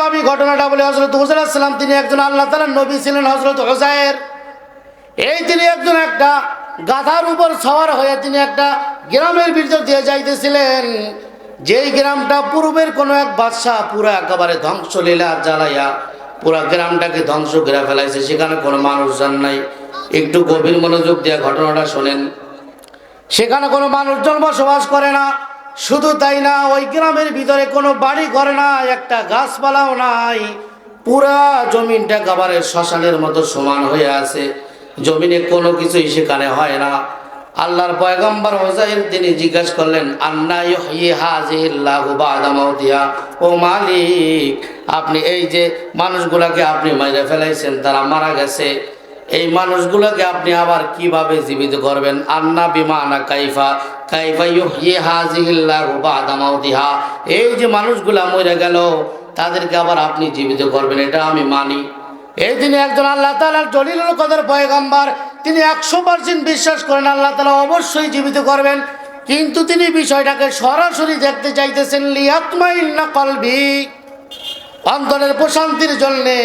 ভাবি ঘটনাটা বলে হজরত হুসাইন তিনি একজন আল্লাহ তালার নবী ছিলেন হজরত হোসাইর এই তিনি একজন একটা গাধার উপর সওয়ার হয়ে তিনি একটা গ্রামের ভিতর দিয়ে যাইতেছিলেন। যেই গ্রামটা পূর্বের কোনো এক বাদশাহ পুরা একেবারে ধ্বংসলীলা জ্বালাইয়া পুরা গ্রামটাকে ধ্বংস করে ফেলাইছে, সেখানে কোনো মানুষজন নাই। একটু গভীর মনোযোগ দিয়ে ঘটনাটা শোনেন। সেখানে কোনো মানুষজন বসবাস করে না। শুধু তাই না, ওই গ্রামের ভিতরে কোনো বাড়ি করে না, একটা গাছপালাও নাই। পুরা জমিনটা একেবারে শ্মশানের মতো সমান হয়ে আছে। জমিনে কোনো কিছুই সেখানে হয় না। আল্লাহর পয়গম্বর হোসাইন তিনি জিজ্ঞাসা করলেন, আন্না ও মালিক, আপনি এই যে মানুষগুলাকে আপনি মাইরে ফেলাইছেন, তারা মারা গেছে। এই মানুষগুলোকে আপনি আবার কীভাবে জীবিত করবেন? আন্না বিমানা কাইফা। ইয়ে এই যে মানুষগুলা মরে গেল, তাদেরকে আবার আপনি জীবিত করবেন, এটা আমি মানি। এই তিনি একজন আল্লাহ তালার জলিল কদর পয়গাম্বার, তিনি একশো পার্সেন্ট বিশ্বাস করেন আল্লাহ তালা অবশ্যই জীবিত করবেন, কিন্তু তিনি বিষয়টাকে সরাসরি দেখতে চাইতেছেন লিয়াতমাইন্না কলবি, অন্তরের প্রশান্তির জন্যে।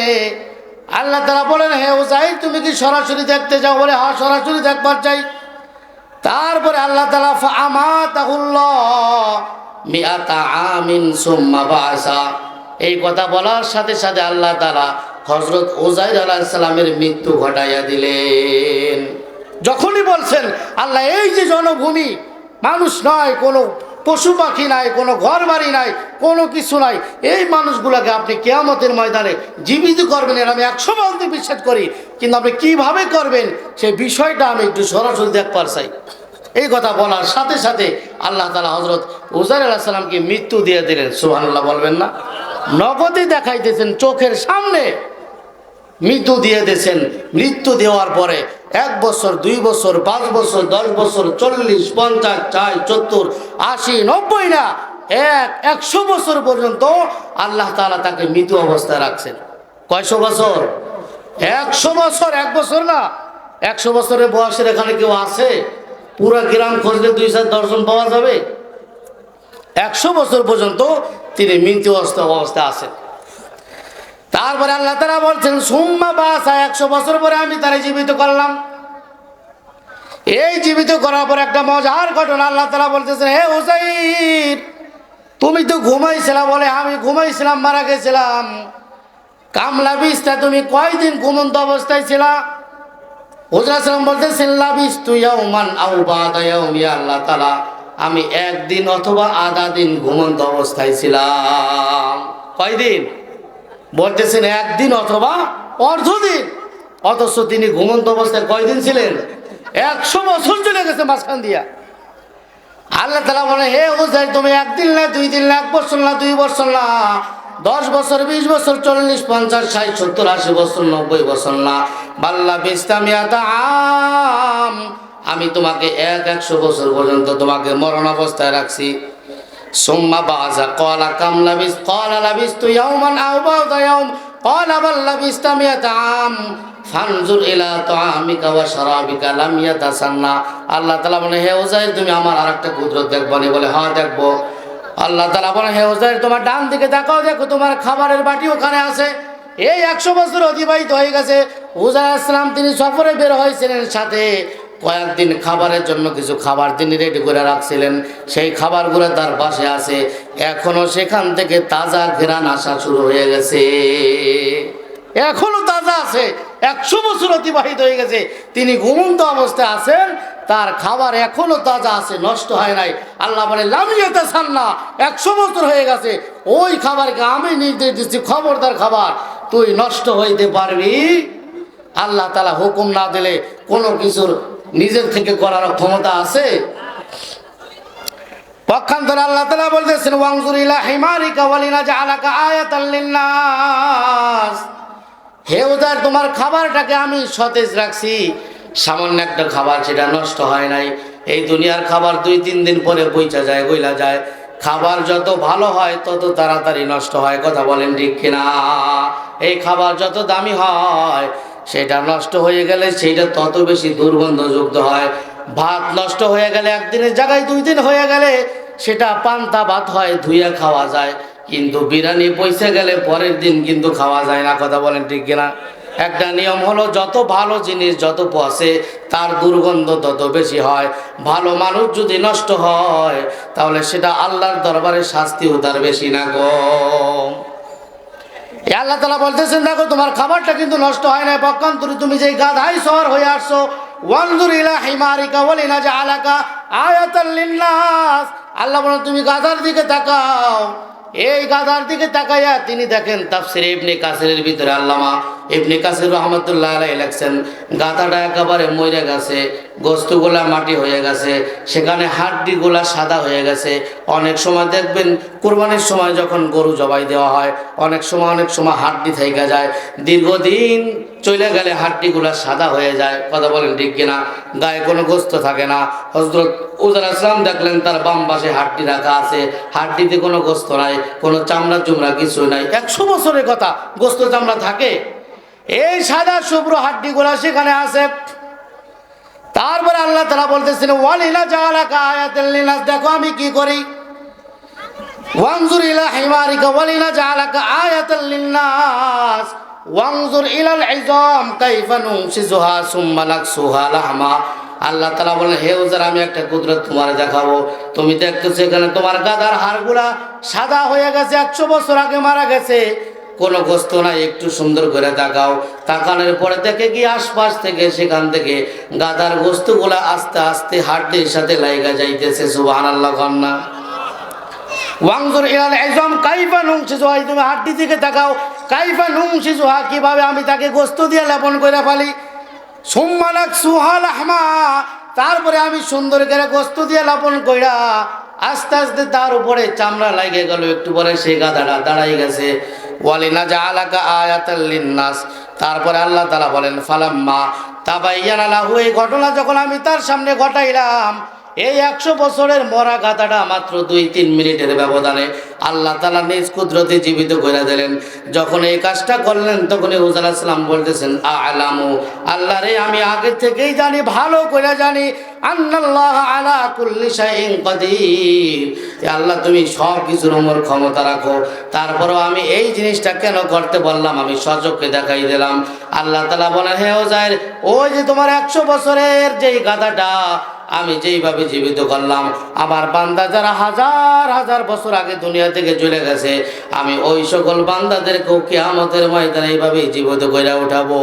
আল্লাহ তারা বলেন, হে ওজাই তুমি কি সরাসরি দেখতে যাও? বলে হ্যাঁ সরাসরি দেখবার চাই। তারপরে আল্লাহ তালা আমিন এই কথা বলার সাথে সাথে আল্লাহ তালা হজরত ওজাইদ আলাহ মৃত্যু ঘটাইয়া দিলেন। যখনই বলছেন, আল্লাহ, এই যে জনভূমি, মানুষ নয়, কোনো পশু পাখি নাই, কোনো ঘর বাড়ি নাই, কোনো কিছু নাই। এই মানুষগুলোকে আপনি কেয়ামতের ময়দানে জীবিত করবেন এর আমি একশো বন্ধু বিশ্বাস করি। কিন্তু আপনি কীভাবে করবেন সেই বিষয়টা আমি একটু সরাসরি দেখবার চাই। এই কথা বলার সাথে সাথে আল্লাহ তালা হজরত উজার আল্লাহ সাল্লামকে মৃত্যু দিয়ে দিলেন। সুহানুল্লাহ বলবেন না। নগদে দেখাইতেছেন চোখের সামনে। মৃত্যু দিয়ে দিয়েছেন। মৃত্যু দেওয়ার পরে এক বছর, দুই বছর, পাঁচ বছর, দশ বছর, চল্লিশ, পঞ্চাশ, ষাট, সত্তর, আশি, নব্বই না, এক, একশো বছর পর্যন্ত আল্লাহ তালা তাকে মৃত অবস্থায় রাখছেন। কয়শো বছর? একশো বছর, এক বছর না। একশো বছরের বয়সের এখানে কেউ আছে? পুরা গ্রাম খুঁজলে দুই চার দর্শন পাওয়া যাবে? একশো বছর পর্যন্ত তিনি মৃত্যু অবস্থা অবস্থায় আছেন। তারপরে আল্লাহ তারা বলছেন, সুম্মা বাসা, একশো বছর পরে আমি তারা জীবিত করলাম। এই জীবিত করার পর একটা মজার ঘটনা আল্লাহ তালা বলতেছেন, হে হুসাইন তুমি তো ঘুমাইছিলাম বলে আমি ঘুমাইছিলাম, মারা গেছিলাম। কামলা বিস্তা তুমি কয়দিন ঘুমন্ত অবস্থায় ছিলা? হুজরাম বলতেছেন লাবিস তুই আল্লাহ তালা আমি একদিন অথবা আধা দিন ঘুমন্ত অবস্থায় ছিলাম। কয়দিন? বলতেছেন, একদিন অথবা অর্ধদিন। অথচ তিনি ঘুমন্ত অবস্থায় কয়দিন ছিলেন? একশো বছর চলে গেছে মাঝখান দিয়া। আল্লাহ তালা বলে হে হুসাইন তুমি একদিন না, দুই দিন না, এক বছর না, দুই বছর না, দশ বছর, বিশ বছর, চল্লিশ, পঞ্চাশ, ষাট, সত্তর, আশি বছর, নব্বই বছর না। বাল্লা আম। আমি তোমাকে এক, একশো বছর পর্যন্ত তোমাকে মরণ অবস্থায় রাখছি। কাম ইলা আল্লাহ বলে, হে তুমি আমার আরেকটা বলে হ্যাঁ দেখব। আল্লাহ বলে, হে তোমার দেখো, তোমার খাবারের বাটি ওখানে আছে। এই একশো বছর অতিবাহিত হয়ে গেছে। উজাইর ইসলাম তিনি সফরে বের হয়েছিলেন সাথে। কয়েকদিন খাবারের জন্য কিছু খাবার তিনি রেডি করে রাখছিলেন। সেই খাবারগুলো তার পাশে আছে। এখনও সেখান থেকে তাজা ঘেরান আসা শুরু হয়ে গেছে। এখনও তাজা আছে। একশো বছর অতিবাহিত হয়ে গেছে। তিনি ঘুমন্ত অবস্থায় আছেন। তার খাবার এখনও তাজা আছে, নষ্ট হয় নাই। আল্লাহ বলে লামিয়াতে সান্না একশো বছর হয়ে গেছে। ওই খাবারকে আমি নির্দেশ দিচ্ছি, খবরদার খাবার। তুই নষ্ট হইতে পারবি। আল্লাহ তালা হুকুম না দিলে কোনো কিছুর নিজের থেকে করার ক্ষমতা আছে? হে তোমার খাবারটাকে আমি সতেজ রাখছি। সামান্য একটা খাবার সেটা নষ্ট হয় নাই। এই দুনিয়ার খাবার দুই তিন দিন পরে যায় যায়। খাবার যত ভালো হয়, তত তাড়াতাড়ি নষ্ট হয়। কথা বলেন ঠিক কিনা? এই খাবার যত দামি হয় সেটা নষ্ট হয়ে গেলে সেইটা তত বেশি দুর্গন্ধযুক্ত হয়। ভাত নষ্ট হয়ে গেলে একদিনের জায়গায় দুই দিন হয়ে গেলে সেটা পান্তা ভাত হয়, ধুয়ে খাওয়া যায়। কিন্তু বিরিয়ানি পয়সা গেলে পরের দিন কিন্তু খাওয়া যায় না, কথা বলেন ঠিক কিনা? একটা নিয়ম হলো, যত ভালো জিনিস যত পচে তার দুর্গন্ধ তত বেশি হয়। ভালো মানুষ যদি নষ্ট হয়, তাহলে সেটা আল্লাহর দরবারে শাস্তিও তার বেশি না এ আল্লাহ তালা বলতেছেন, দেখো, তোমার খাবারটা কিন্তু নষ্ট হয় না পক্ষান্তরে তুমি যে গাধাই শহর হয়ে আসছো আল্লাহ তুমি দিকে এই দিকে তাকাইয়া তিনি দেখেন তাফসির ইবনে কাসিরের ভিতরে আল্লামা ইবনে কাসির রহমতুল্লাহ আলাই লেখছেন গাধাটা একেবারে মরে গেছে, গোস্তগুলা মাটি হয়ে গেছে, সেখানে হাড্ডিগুলা সাদা হয়ে গেছে। অনেক সময় দেখবেন, কোরবানির সময় যখন গরু জবাই দেওয়া হয়, অনেক সময় অনেক সময় হাড্ডি থেকে যায়। দীর্ঘদিন চলে গেলে হাড্ডিগুলা সাদা হয়ে যায়। কথা বলেন ঠিক কিনা? গায়ে কোনো গোস্ত থাকে না। হজরত উজার আসলাম দেখলেন, তার বাম পাশে হাড্ডি রাখা আছে। হাড্ডিতে কোনো গোস্ত নাই, কোনো চামড়া চুমড়া কিছু নাই। একশো বছরের কথা গোস্ত চামড়া থাকে? এই সাদা শুভ্র হাড্ডিগুলা সেখানে আছে। তারপরে আল্লাহ তালা বলতেছেন, ওয়ালিনা জালাকা আয়াতুল লিনাস। দেখো আমি কি করি। ইলা আল্লাহ তালা আমি একটা তোমার দেখাবো। তুমি দেখতেছো এখানে তোমার গাদার হাড়গুলা সাদা হয়ে গেছে, একশো বছর আগে মারা গেছে। কোনো গোস্ত নাই, একটু সুন্দর করে তাকাও। তাকানোর পরে দেখে কি আশপাশ থেকে সেখান থেকে গাদার গোস্তগুলা আস্তে আস্তে হাড্ডির সাথে লাইগা যাইতেছে সুবহান আল্লাহ কন্যা তুমি হাড্ডি তাকাও। আমি তাকে গোস্ত দিয়ে লেপন সুহাল তারপরে আমি সুন্দর করে গোস্ত দিয়ে লাপন কইরা আস্তে আস্তে তার উপরে চামড়া লাগে গেল, একটু পরে সে গাধাটা দাঁড়াই গেছে। যা আলাকা তারপরে আল্লাহ তালা বলেন, ফালাম্মা তাবাইয়ান আলাহু এই ঘটনা যখন আমি তার সামনে ঘটাইলাম এই একশো বছরের মরা গাথাটা মাত্র দুই, তিন মিনিটের ব্যবধানে আল্লাহ তালা নিজ কুদরতে জীবিত করে দিলেন। যখন এই কাজটা করলেন তখন হুজাল আসলাম বলতেছেন, আলামু, আল্লাহ রে, আমি আগে থেকেই জানি, ভালো করে জানি আল্লাহ, তুমি সব কিছুর ওমর ক্ষমতা রাখো। তারপরও আমি এই জিনিসটা কেন করতে বললাম, আমি সচককে দেখাই দিলাম। আল্লাহ তালা বলেন, হে ওজায়ের ওই যে তোমার একশো বছরের যেই গাধাটা আমি যেইভাবে জীবিত করলাম, আমার বান্দা যারা হাজার হাজার বছর আগে দুনিয়া থেকে চলে গেছে, আমি ওই সকল বান্দাদেরকেও কেয়ামতের ময়দানে এইভাবেই জীবিত করে উঠাবো।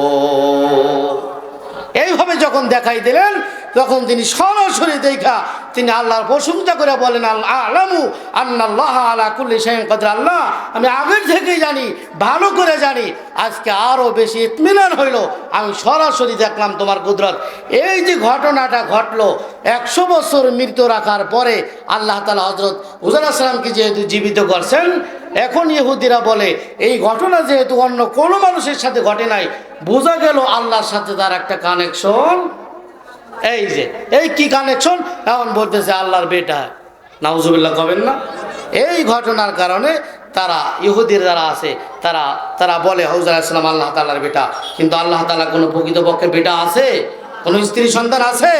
এইভাবে যখন দেখাই দিলেন তখন তিনি সরাসরি দেখা, তিনি আল্লাহর প্রশংসা করে বলেন আল্লাহ আলামু আন্নাল্লাহ আলা কুল্লি কদর। আল্লাহ, আমি আগের থেকেই জানি, ভালো করে জানি, আজকে আরও বেশি ইতমিনান হইল। আমি সরাসরি দেখলাম তোমার কুদরত। এই যে ঘটনাটা ঘটলো, একশো বছর মৃত্যু রাখার পরে আল্লাহ তালা হজরত হুজুর আসলামকে যেহেতু জীবিত করছেন, এখন ইহুদিরা বলে, এই ঘটনা যেহেতু অন্য কোনো মানুষের সাথে ঘটে নাই, বোঝা গেল আল্লাহর সাথে তার একটা কানেকশন এই যে, এই কি কানেকশন এখন বলতেছে আল্লাহর বেটা। নাউজুবিল্লাহ, কবেন না? এই ঘটনার কারণে তারা, ইহুদির যারা আছে, তারা তারা বলে, হৌজার ইসলাম আল্লাহ তালার বেটা। কিন্তু আল্লাহ তালা কোনো প্রকৃতপক্ষে বেটা আছে? কোনো স্ত্রী সন্তান আছে?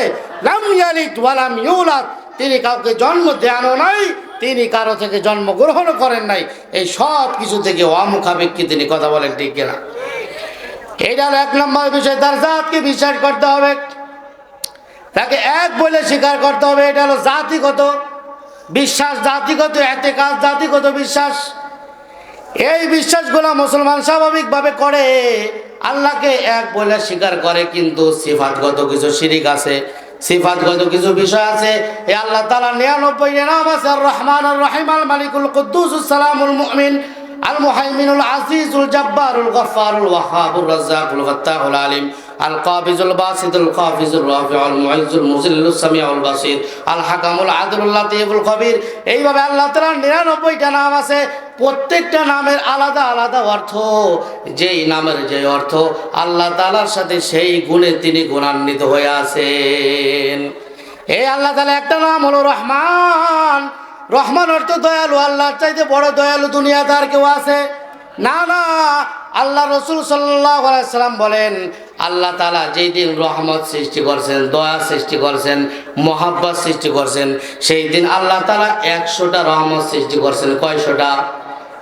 তিনি কাউকে জন্ম দেয়ানো নাই, তিনি কারও থেকে জন্ম গ্রহণ করেন নাই। এই সব কিছু থেকে অমুখাপেক্ষী তিনি কথা বলেন ঠিক কিনা। এটা হলো এক নম্বর বিষয়, তার জাতকে বিশ্বাস করতে হবে। তাকে এক বলে স্বীকার করতে হবে, এটা হলো জাতিগত বিশ্বাস, জাতিগত এতে কাজ জাতিগত বিশ্বাস। এই বিশ্বাসগুলো মুসলমান স্বাভাবিকভাবে করে, আল্লাহকে এক বলে স্বীকার করে, কিন্তু সিফাতগত কিছু শিরিক আছে, সিফাতগত কিছু বিষয় আছে। এ আল্লাহ তালা নিরানব্বই নাম আছে আর রহমান আর রহিম, আল মালিকুল কুদ্দুসালামুল মুমিন, আল মুহাইমিনুল আজিজুল জব্বারুল গফারুল ওয়াহাবুর রাজাকুল ফাত্তাহুল আলিম। এইভাবে আল্লাহ নাম আছে, প্রত্যেকটা নামের আলাদা আলাদা অর্থ। যেই নামের যে অর্থ আল্লাহ তালার সাথে সেই গুণে তিনি গুণান্বিত হয়ে আছেন। এই আল্লাহ তালা একটা নাম হলো রহমান। রহমান অর্থ দয়ালু, আল্লাহর চাইতে বড় দয়ালু দুনিয়াদার কেউ আছে? না না। আল্লাহ রসুল সাল্লাম বলেন আল্লাহ তালা যেই দিন রহমত সৃষ্টি করছেন, দয়া সৃষ্টি করছেন, মোহাব্বত সৃষ্টি করছেন, সেই দিন আল্লাহ তালা একশোটা রহমত সৃষ্টি করছেন। কয়শোটা?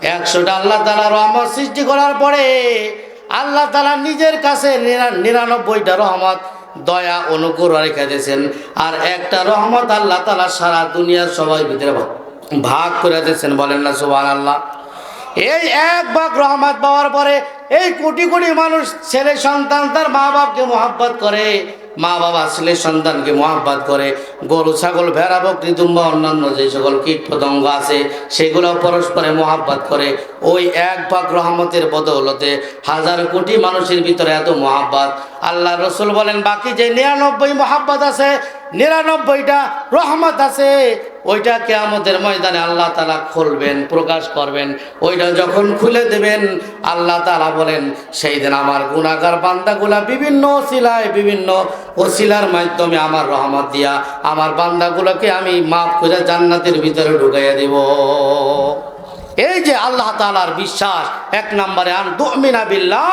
একশোটা আল্লাহ তালা রহমত সৃষ্টি করার পরে আল্লাহ তালা নিজের কাছে নিরা- নিরানব্বইটা রহমত, দয়া অনুগ্রহ রেখে দিয়েছেন। আর একটা রহমত আল্লাহ তালা সারা দুনিয়ার সবাই ভিতরে ভাগ করে দিয়েছেন, বলেন না সুবান আল্লাহ এই এক ভাগ রহমত পাওয়ার পরে এই কোটি কোটি মানুষ ছেলে সন্তান তার মা বাপকে মোহাব্বত করে। মা বাবা ছেলে সন্তানকে মোহাব্বত করে। গরু, ছাগল, ভেড়া, বকরি, দুম্বা, অন্যান্য যে সকল কীট পতঙ্গ আছে, সেগুলো পরস্পরে মোহাব্বত করে। ওই এক ভাগ রহমতের বদৌলতে হাজার কোটি মানুষের ভিতরে এত মোহাব্বত। আল্লাহ রসুল বলেন, বাকি যে নিরানব্বই মোহাব্বত আছে, নিরানব্বইটা রহমত আছে। ওইটা কেয়ামতের ময়দানে আল্লাহ তালা খুলবেন, প্রকাশ করবেন। ওইটা যখন খুলে দেবেন, আল্লাহ তালা বলেন, সেই দিন আমার গুণাগার বান্দাগুলা বিভিন্ন ওসিলায়, বিভিন্ন ওসিলার মাধ্যমে আমার রহমত দিয়া আমার বান্দাগুলোকে আমি মাফ করে জান্নাতের ভিতরে ঢুকাইয়া দিব। এই যে আল্লাহ তালার বিশ্বাস, এক নম্বরে, আন বিল্লাহ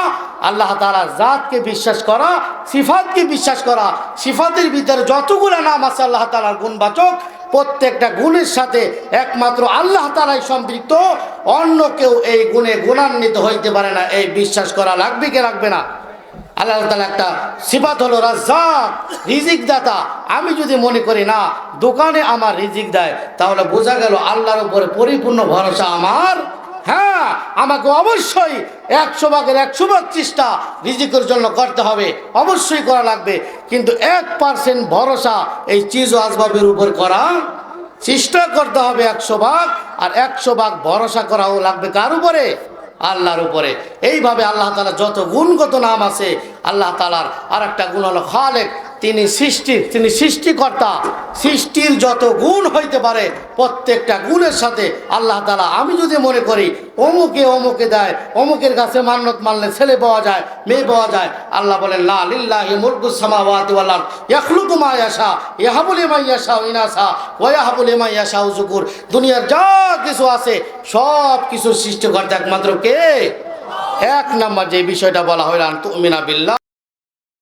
আল্লাহ তালার জাতকে বিশ্বাস করা, সিফাতকে বিশ্বাস করা, সিফাতের ভিতরে যতগুলো নাম আছে আল্লাহ তালার গুণবাচক প্রত্যেকটা গুণের সাথে একমাত্র আল্লাহ তালাই সম্পৃক্ত। অন্য কেউ এই গুণে গুণান্বিত হইতে পারে না, এই বিশ্বাস করা লাগবে কে রাখবে না? আল্লাহ তালা একটা সিফাত হলো, রাজ্জাক রিজিক দাতা আমি যদি মনে করি না, দোকানে আমার রিজিক দেয়, তাহলে বোঝা গেল আল্লাহর উপরে পরিপূর্ণ ভরসা আমার হ্যাঁ আমাকে অবশ্যই একশো ভাগের একশো ভাগ চেষ্টা রিজিকের জন্য করতে হবে। অবশ্যই করা লাগবে। কিন্তু এক পার্সেন্ট ভরসা এই চিজ ও আসবাবের উপর করা চেষ্টা করতে হবে একশো ভাগ, আর একশো ভাগ ভরসা করাও লাগবে কার উপরে? আল্লাহর উপরে। এইভাবে আল্লাহ তালা যত গুণগত নাম আছে, আল্লাহ তালার আর একটা গুণ হলো খালেক। তিনি সৃষ্টি, তিনি সৃষ্টিকর্তা। সৃষ্টির যত গুণ হইতে পারে, প্রত্যেকটা গুণের সাথে আল্লাহ তালা আমি যদি মনে করি অমুকে অমুকে দেয়, অমুকের কাছে মান্নত মানলে ছেলে পাওয়া যায়, মেয়ে পাওয়া যায়, আল্লাহ বলেন লিল্লাহি মুলকুস সামাওয়াতি ওয়াল আরদ, ইয়াখলুকু মা ইয়াশা, ইয়াহাবু লিমান ইয়াশা ইনাসা, ওয়া ইয়াহাবু লিমান ইয়াশা যুকুর। দুনিয়ার যা কিছু আছে, সব কিছু সৃষ্টিকর্তা একমাত্র কে? এক নাম্বার যে বিষয়টা বলা হইল তুমিনা বিল্লাহ।